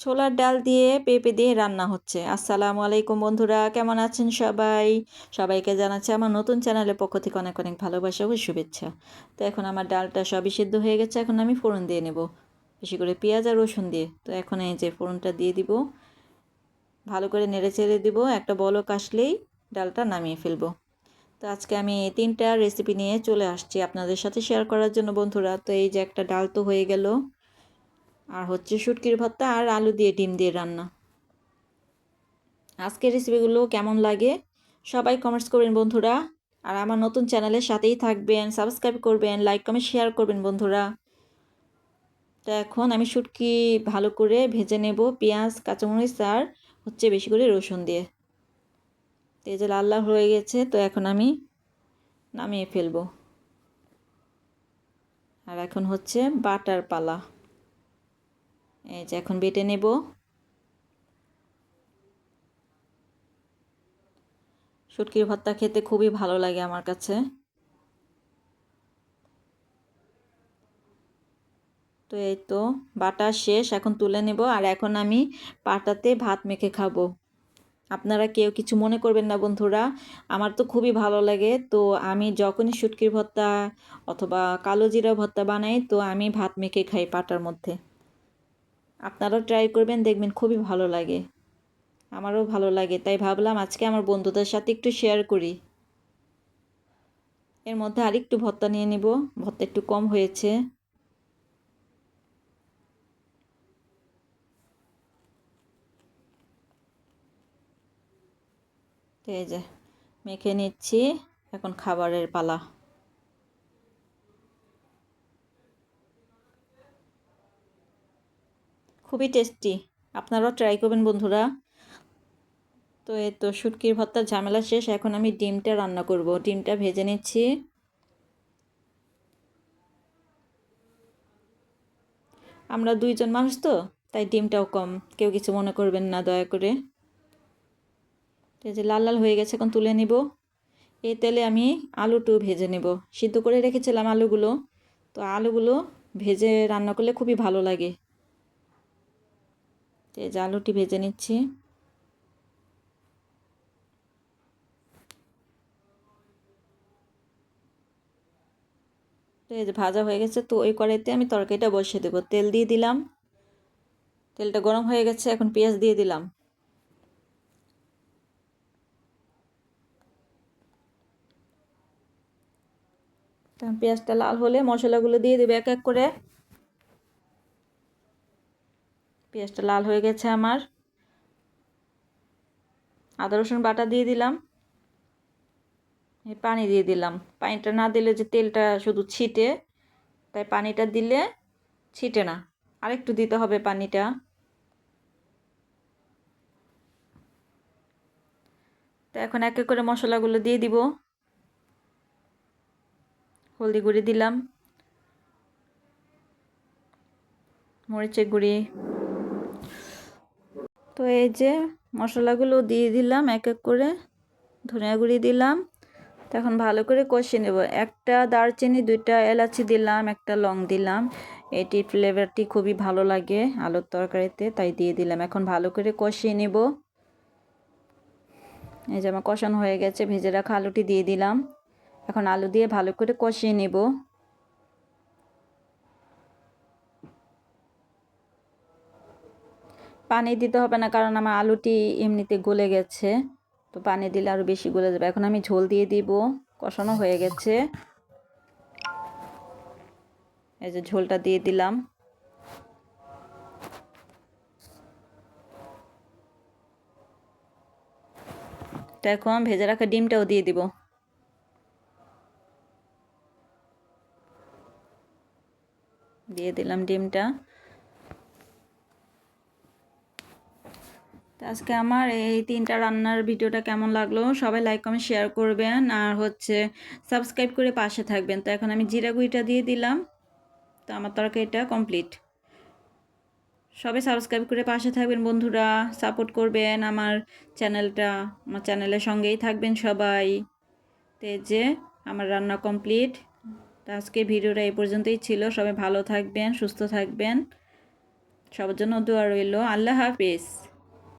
ছোলার ডাল দিয়ে পেঁপে দিয়ে রান্না হচ্ছে। আসসালামু আলাইকুম বন্ধুরা, কেমন আছেন সবাই? সবাইকে জানাচ্ছি আমার নতুন চ্যানেলের পক্ষ থেকে অনেক অনেক ভালোবাসা ও শুভেচ্ছা। তো এখন আমার ডালটা সবই সিদ্ধ হয়ে গেছে, এখন আমি ফোড়ন দিয়ে নেব। বেশি করে পেঁয়াজ আর রসুন দিয়ে। তো এখন এই যে ফোড়নটা দিয়ে দিব। ভালো করে নেড়ে চেড়ে দিব, একটা বলক আসলেই ডালটা নামিয়ে ফেলব। তো আজকে আমি তিনটা রেসিপি নিয়ে চলে আসছি আপনাদের সাথে শেয়ার করার জন্য বন্ধুরা। তো এই যে একটা ডাল তো হয়ে গেল। আর হচ্ছে শুটকির ভর্তা আর আলু দিয়ে ডিম দিয়ে রান্না। আজকের রেসিপিগুলো কেমন লাগে? সবাই কমেন্টস করবেন বন্ধুরা। আর আমার নতুন চ্যানেলের সাথেই থাকবেন সাবস্ক্রাইব করবেন লাইক কমেন্ট শেয়ার করবেন বন্ধুরা। তো এখন আমি শুটকি ভালো করে ভেজে নেব পেঁয়াজ, কাঁচামরিচ আর হচ্ছে বেশি করে রসুন দিয়ে। তো এই যে লাল লাল হয়ে গেছে, তো এখন আমি নামিয়ে ফেলব। আর এখন হচ্ছে বাটার পালা। এই যে এখন বেটে নেব। শুটকির ভর্তা খেতে খুবই ভালো লাগে আমার কাছে। তো এই তো বাটা শেষ, এখন তুলে নেব আর এখন আমি পাটাতে ভাত মেখে খাব। আপনারা কেউ কিছু মনে করবেন না বন্ধুরা, আমার তো খুবই ভালো লাগে। তো আমি যখনই শুটকির ভর্তা অথবা কালো জিরা ভর্তা বানাই, তো আমি ভাত মেখে খাই পাটার মধ্যে। আপনারাও ট্রাই করবেন, দেখবেন খুবই ভালো লাগে। আমারও ভালো লাগে। তাই ভাবলাম আজকে আমার বন্ধুদের সাথে একটু শেয়ার করি। এর মধ্যে আরেকটু ভত্তা নিয়ে নিব। ভত্তা একটু কম হয়েছে। এই যে, মেখে নিচ্ছি। এখন খাবারের পালা। খুবই টেস্টি। আপনারাও ট্রাই করবেন বন্ধুরা। তো এই তো শুটকির ভর্তার ঝামেলা শেষ, এখন আমি ডিমটা রান্না করব। ডিমটা ভেজে নিচ্ছি। আমরা দুইজন মানুষ তো, তাই ডিমটাও কম। কেউ কিছু মনে করবেন না, দয়া করে। এই যে লাল লাল হয়ে গেছে, এখন তুলে নিব। এই তেলে আমি আলুটু ভেজে নেব। সিদ্ধ করে রেখেছিলাম আলুগুলো। তো আলুগুলো ভেজে রান্না করলে খুবই ভালো লাগে। যে আলুটি ভেজে নিচ্ছি। তো ভাজা হয়ে গেছে, তো ওই কড়াইতে আমি তরকারিটা বসিয়ে দেবো। তেল দিয়ে দিলাম। তেলটা গরম হয়ে গেছে, এখন পেঁয়াজ দিয়ে দিলাম। পেঁয়াজটা লাল হলে মশলাগুলো দিয়ে দেবে এক এক করে। পেঁয়াজটা লাল হয়ে গেছে আমার। আদা, রসুন বাটা দিয়ে দিলাম। পানি দিয়ে দিলাম। পানিটা না দিলে যে তেলটা শুধু ছিটে, তাই পানিটা দিলে ছিটে না। আরেকটু দিতে হবে পানিটা। তো এখন এক এক করে মশলাগুলো দিয়ে দিব। হলদি গুঁড়ি দিলাম। মরিচের গুঁড়ি। তো এই যে মশলাগুলো দিয়ে দিলাম, এক এক করে ধনিয়া গুঁড়ি দিলাম। তখন ভালো করে কষিয়ে নেব। একটা দারচিনি, দুইটা এলাচি দিলাম, একটা লং দিলাম। এটির ফ্লেভারটি খুবই ভালো লাগে আলুর তরকারিতে, তাই দিয়ে দিলাম। এখন ভালো করে কষিয়ে নেব। এই যে আমার কষানো হয়ে গেছে, ভেজে রাখা আলুটি দিয়ে দিলাম। এখন আলু দিয়ে ভালো করে কষিয়ে নেব। পানি দিতে হবে না, কারণ আমার আলুটি এমনিতে গলে গেছে। তো পানি দিলে আরও বেশি গলে যাবে। এখন আমি ঝোল দিয়ে দিব। কষানো হয়ে গেছে। এই যে ঝোলটা দিয়ে দিলাম। তো এখন ভেজে রাখা ডিমটাও দিয়ে দিব। দিয়ে দিলাম ডিমটা। তো আজকে আমার এই তিনটা রান্নার ভিডিওটা কেমন লাগল সবাই লাইক কমেন্ট শেয়ার করবেন। আর হচ্ছে সাবস্ক্রাইব করে পাশে থাকবেন। তো এখন আমি জিরা গুঁড়িটা দিয়ে দিলাম। তো আমার তরকারিটা কমপ্লিট সবাই সাবস্ক্রাইব করে পাশে থাকবেন বন্ধুরা। সাপোর্ট করবেন আমার চ্যানেলটা আমার চ্যানেলের সঙ্গেই থাকবেন সবাই। তো যে আমার রান্না কমপ্লিট তো আজকে ভিডিওটা এই পর্যন্তই ছিল। সবাই ভালো থাকবেন, সুস্থ থাকবেন। সবার জন্য দোয়া রইল। আল্লাহ হাফিজ।